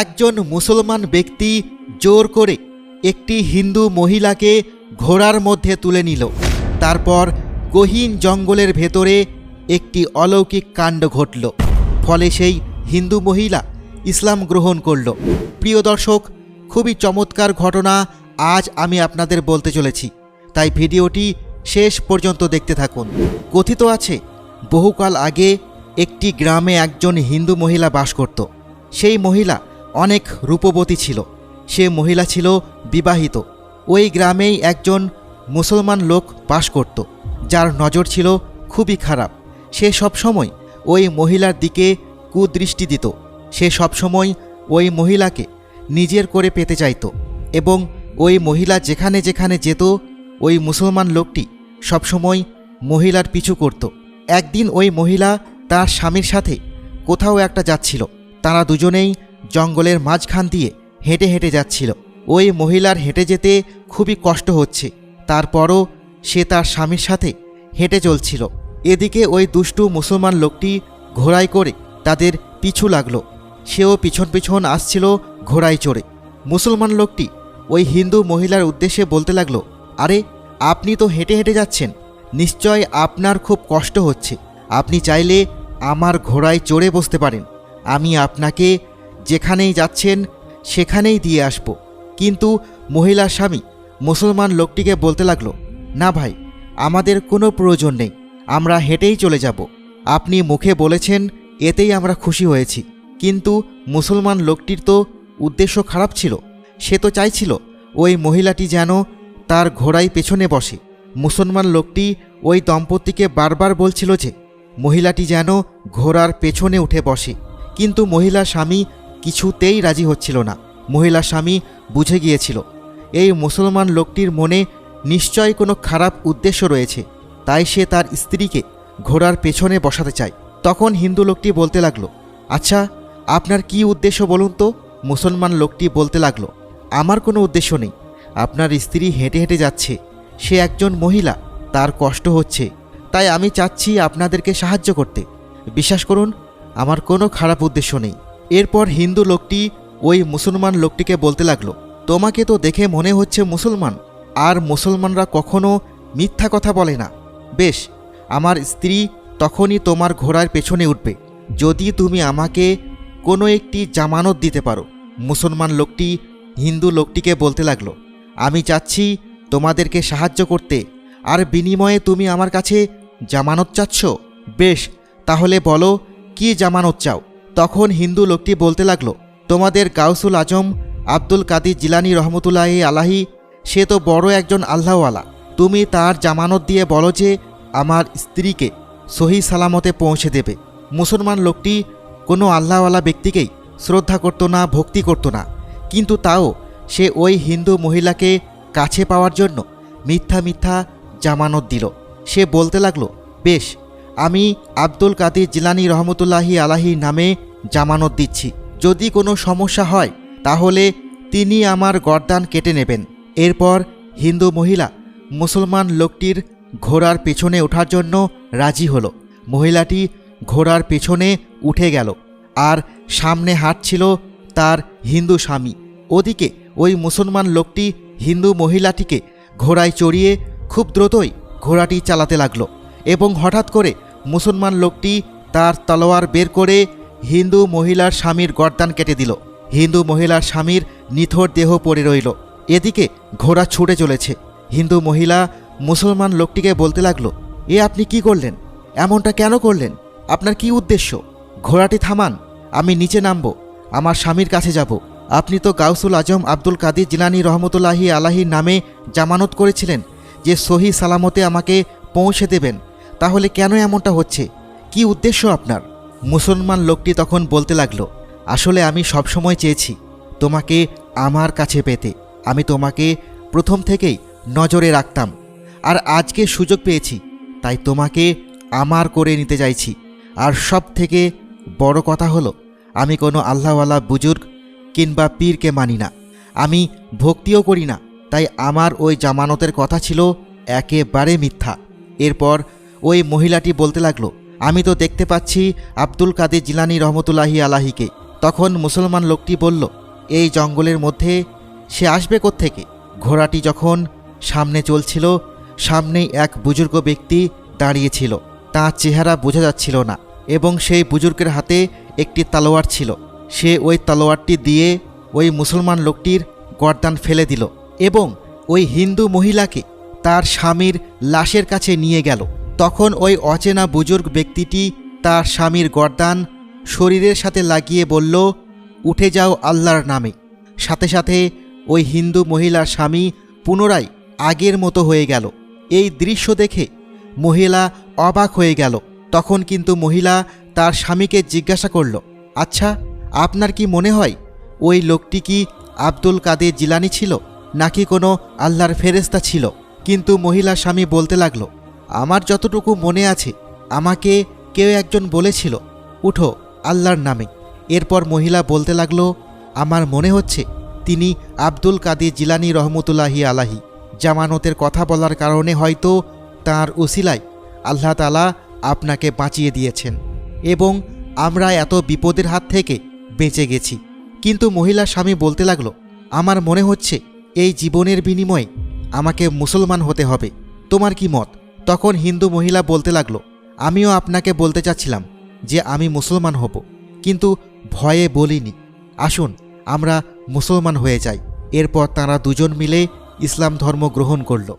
একজন মুসলমান ব্যক্তি জোর করে একটি হিন্দু মহিলাকে ঘোড়ার মধ্যে তুলে নিল। তারপর গহীন জঙ্গলের ভেতরে একটি অলৌকিক কাণ্ড ঘটল। ফলে সেই হিন্দু মহিলা ইসলাম গ্রহণ করল। প্রিয় দর্শক, খুবই চমৎকার ঘটনা আজ আমি আপনাদের বলতে চলেছি। তাই ভিডিওটি শেষ পর্যন্ত দেখতে থাকুন। কথিত আছে, বহুকাল আগে একটি গ্রামে একজন হিন্দু মহিলা বাস করত। সেই মহিলা অনেক রূপবতী ছিল। সে মহিলা ছিল বিবাহিত। ওই গ্রামেই একজন মুসলমান লোক বাস করত, যার নজর ছিল খুবই খারাপ। সে সবসময় ওই মহিলার দিকে কুদৃষ্টি দিত। সে সবসময় ওই মহিলাকে নিজের করে পেতে চাইতো এবং ওই মহিলা যেখানে যেখানে যেত, ওই মুসলমান লোকটি সবসময় মহিলার পিছু করত। একদিন ওই মহিলা তার স্বামীর সাথে কোথাও একটা যাচ্ছিল। তারা দুজনেই জঙ্গলের মাঝখান দিয়ে হেঁটে হেঁটে যাচ্ছিল। ওই মহিলার হেঁটে যেতে খুবই কষ্ট হচ্ছে। তারপরও সে তার স্বামীর সাথে হেঁটে চলছিল। এদিকে ওই দুষ্টু মুসলমান লোকটি ঘোড়ায় করে তাদের পিছু লাগল। সেও পিছন পিছন আসছিল ঘোড়ায় চড়ে। মুসলমান লোকটি ওই হিন্দু মহিলার উদ্দেশ্যে বলতে লাগল, আরে, আপনি তো হেঁটে হেঁটে যাচ্ছেন। নিশ্চয় আপনার খুব কষ্ট হচ্ছে। আপনি চাইলে আমার ঘোড়ায় চড়ে বসতে পারেন। আমি আপনাকে যেখানেই যাচ্ছেন, সেখানেই দিয়ে আসব। কিন্তু মহিলার স্বামী, মুসলমান লোকটিকে বলতে লাগল, না ভাই, আমাদের কোনো প্রয়োজন নেই, আমরা হেঁটেই চলে যাব। আপনি মুখে বলেছেন, এতেই আমরা খুশি হয়েছি। কিন্তু মুসলমান লোকটির তো উদ্দেশ্য খারাপ ছিল, সে তো চাইছিল ওই মহিলাটি যেন তার ঘোড়ায় পেছনে বসে। মুসলমান লোকটি ওই দম্পতিকে বারবার বলছিল যে, মহিলাটি যেন ঘোড়ার পেছনে উঠে বসে। কিন্তু মহিলা স্বামী কিছুতেই রাজি হচ্ছিল না। মহিলা স্বামী বুঝে গিয়েছিল, এই মুসলমান লোকটির মনে নিশ্চয় কোনো খারাপ উদ্দেশ্য রয়েছে, তাই সে তার স্ত্রীকে ঘোড়ার পেছনে বসাতে চায়। তখন হিন্দু লোকটি বলতে লাগল আচ্ছা আপনার কি উদ্দেশ্য বলুন তো? মুসলমান লোকটি বলতে লাগল, আমার কোনো উদ্দেশ্য নেই। আপনার স্ত্রী হেঁটে হেঁটে যাচ্ছে, সে একজন মহিলা, তার কষ্ট হচ্ছে, তাই আমি চাচ্ছি আপনাদেরকে সাহায্য করতে। বিশ্বাস করুন, আমার কোনো খারাপ উদ্দেশ্য নেই। এরপর হিন্দু লোকটি ওই মুসলমান লোকটিকে বলতে লাগল, তোমাকে তো দেখে মনে হচ্ছে মুসলমান, আর মুসলমানরা কখনো মিথ্যা কথা বলে না। বেশ, আমার স্ত্রী তখনই তোমার ঘোড়ার পেছনে উঠবে। যদি তুমি আমাকে কোনো একটি জামানত দিতে পারো। মুসলমান লোকটি হিন্দু লোকটিকে বলতে লাগল, আমি চাচ্ছি তোমাদেরকে সাহায্য করতে, আর বিনিময়ে তুমি আমার কাছে জামানত চাচ্ছ? বেশ, তাহলে বলো, কি জামানত চাও? তখন হিন্দু লোকটি বলতে লাগল, তোমাদের গাউসুল আজম, আব্দুল কাদির জিলানি রহমতুল্লাহি আলাহি, সে তো বড় একজন আল্লাহওয়ালা। তুমি তার জামানত দিয়ে বলো যে, আমার স্ত্রীকে সহি সালামতে পৌঁছে দেবে। মুসলমান লোকটি কোনো আল্লাহওয়ালা ব্যক্তিকেই শ্রদ্ধা করতো না, ভক্তি করতো না। কিন্তু তাও সে ওই হিন্দু মহিলাকে কাছে পাওয়ার জন্য মিথ্যা মিথ্যা জামানত দিল। সে বলতে লাগল, বেশ আমি আব্দুল কাদির জিলানি রহমতুল্লাহি আলাহি নামে জামানত দিচ্ছি। যদি কোনো সমস্যা হয়, তাহলে তিনি আমার গরদান কেটে নেবেন। এরপর হিন্দু মহিলা মুসলমান লোকটির ঘোড়ার পেছনে ওঠার জন্য রাজি হলো। মহিলাটি ঘোড়ার পেছনে উঠে গেল আর সামনে হাঁটছিল তার হিন্দু স্বামী। ওদিকে ওই মুসলমান লোকটি হিন্দু মহিলাটিকে ঘোড়ায় চড়িয়ে খুব দ্রুতই ঘোড়াটি চালাতে লাগল। এবং হঠাৎ করে মুসলমান লোকটি তার তলোয়ার বের করে হিন্দু মহিলার স্বামীর গর্দান কেটে দিল। হিন্দু মহিলার স্বামীর নিথর দেহ পড়ে রইল। এদিকে ঘোড়া ছুটে চলেছে। হিন্দু মহিলা মুসলমান লোকটিকে বলতে লাগল, এ আপনি কি করলেন? এমনটা কেন করলেন? আপনার কি উদ্দেশ্য? ঘোড়াটি থামান, আমি নিচে নামব, আমার স্বামীর কাছে যাব। আপনি তো গাউসুল আজম আব্দুল কাদির জিলানি রহমতুল্লাহি আলাহির নামে জামানত করেছিলেন যে সহি সালামতে আমাকে পৌঁছে দেবেন। তাহলে কেন এমনটা হচ্ছে? কি উদ্দেশ্য আপনার? মুসলমান লোকটি তখন বলতে লাগল, আসলে আমি সবসময় চেয়েছি তোমাকে আমার কাছে পেতে। আমি তোমাকে প্রথম থেকেই নজরে রাখতাম আর আজকে সুযোগ পেয়েছি, তাই তোমাকে আমার করে নিতে চাইছি। আর সব থেকে বড় কথা হলো, আমি কোনো আল্লাহওয়ালা বুজুর্গ কিংবা পীরকে মানি না। আমি ভক্তিও করি না, তাই আমার ওই জামানতের কথা ছিল একেবারে মিথ্যা। এরপর ওই মহিলাটি বলতে লাগল, আমি তো দেখতে পাচ্ছি আব্দুল কাদের জিলানি রহমতুল্লাহি আলাহিকে। তখন মুসলমান লোকটি বলল, এই জঙ্গলের মধ্যে সে আসবে থেকে ঘোড়াটি যখন সামনে চলছিল, সামনেই এক বুজুর্গ ব্যক্তি দাঁড়িয়েছিল তার চেহারা বোঝা যাচ্ছিল না এবং সেই বুজুর্গের হাতে একটি তালোয়ার ছিল। সে ওই তালোয়ারটি দিয়ে ওই মুসলমান লোকটির গর্দান ফেলে দিল এবং ওই হিন্দু মহিলাকে তার স্বামীর লাশের কাছে নিয়ে গেল। তখন ওই অচেনা বুজুর্গ ব্যক্তিটি তার স্বামীর গর্দান শরীরের সাথে লাগিয়ে বলল, উঠে যাও আল্লাহর নামে। সাথে সাথে ওই হিন্দু মহিলার স্বামী পুনরায় আগের মতো হয়ে গেল। এই দৃশ্য দেখে মহিলা অবাক হয়ে গেল। তখন কিন্তু মহিলা তার স্বামীকে জিজ্ঞাসা করল আচ্ছা আপনার কি মনে হয় ওই লোকটি কি আব্দুল কাদের জিলানি ছিল নাকি কোনো আল্লাহর ফেরেস্তা ছিল? কিন্তু মহিলা স্বামী বলতে লাগল আমার যতটুকু মনে আছে, আমাকে কেউ একজন বলেছিল, উঠো আল্লাহর নামে। এরপর মহিলা বলতে লাগল, আমার মনে হচ্ছে তিনি আব্দুল কাদের জিলানি রহমতুল্লাহি আলাহি। জামানতের কথা বলার কারণে হয়তো তার উসিলায় আল্লাহ তালা আপনাকে বাঁচিয়ে দিয়েছেন এবং আমরা এত বিপদের হাত থেকে বেঁচে গেছি। কিন্তু মহিলা স্বামী বলতে লাগল, আমার মনে হচ্ছে এই জীবনের বিনিময়ে আমাকে মুসলমান হতে হবে। তোমার কি মত? তখন হিন্দু মহিলা বলতে লাগল, আমিও আপনাকে বলতে চাচ্ছিলাম যে আমি মুসলমান হব, কিন্তু ভয়ে বলিনি। আসুন, আমরা মুসলমান হয়ে যাই। এরপর তারা দুজন মিলে ইসলাম ধর্ম গ্রহণ করল।